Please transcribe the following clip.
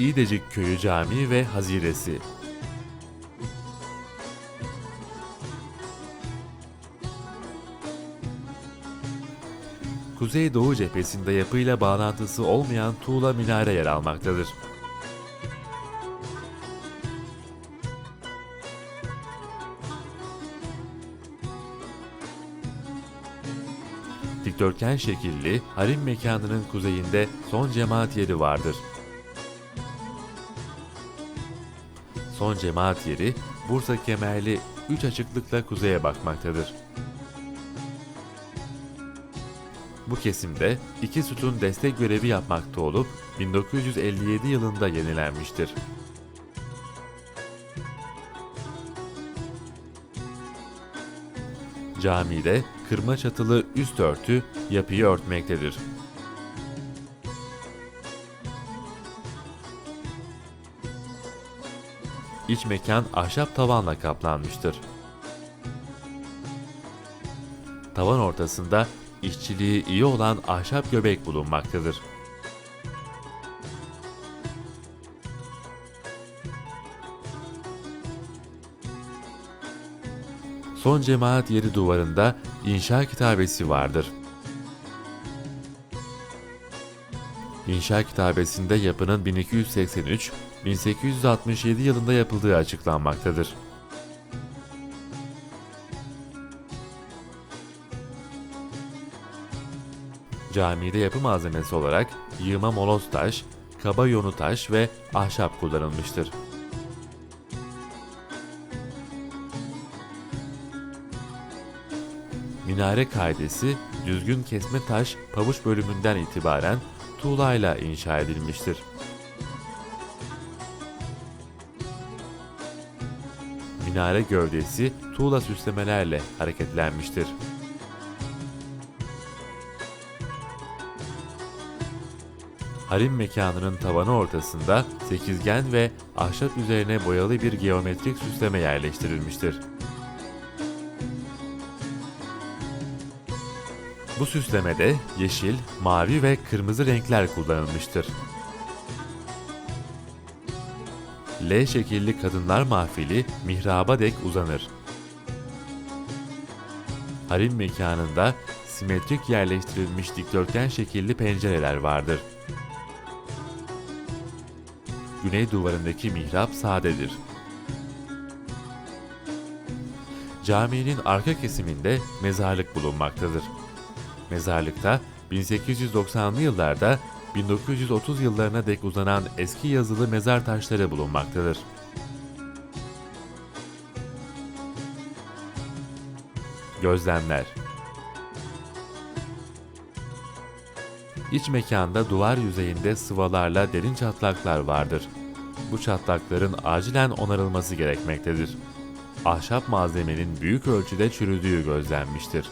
İğdecik Köyü Camii ve Haziresi. Kuzeydoğu cephesinde yapıyla bağlantısı olmayan tuğla minare yer almaktadır. Dikdörtgen şekilli harim mekanının kuzeyinde son cemaat yeri vardır. Son cemaat yeri Bursa kemerli 3 açıklıkla kuzeye bakmaktadır. Bu kesimde iki sütun destek görevi yapmakta olup 1957 yılında yenilenmiştir. Camide kırma çatılı üst örtü yapıyı örtmektedir. İç mekan ahşap tavanla kaplanmıştır. Tavan ortasında işçiliği iyi olan ahşap göbek bulunmaktadır. Son cemaat yeri duvarında inşa kitabesi vardır. İnşa kitabesinde yapının 1283-1867 yılında yapıldığı açıklanmaktadır. Camide yapı malzemesi olarak yığma moloz taş, kaba yonu taş ve ahşap kullanılmıştır. Minare kaidesi düzgün kesme taş pabuç bölümünden itibaren tuğlayla inşa edilmiştir. Minare gövdesi tuğla süslemelerle hareketlenmiştir. Harim mekanının tavanı ortasında sekizgen ve ahşap üzerine boyalı bir geometrik süsleme yerleştirilmiştir. Bu süslemede yeşil, mavi ve kırmızı renkler kullanılmıştır. L şekilli kadınlar mahfili mihraba dek uzanır. Harim mekanında simetrik yerleştirilmiş dikdörtgen şekilli pencereler vardır. Güney duvarındaki mihrap sadedir. Caminin arka kesiminde mezarlık bulunmaktadır. Mezarlıkta 1890'lı yıllarda 1930 yıllarına dek uzanan eski yazılı mezar taşları bulunmaktadır. Gözlemler İç mekanda duvar yüzeyinde sıvalarla derin çatlaklar vardır. Bu çatlakların acilen onarılması gerekmektedir. Ahşap malzemenin büyük ölçüde çürüdüğü gözlenmiştir.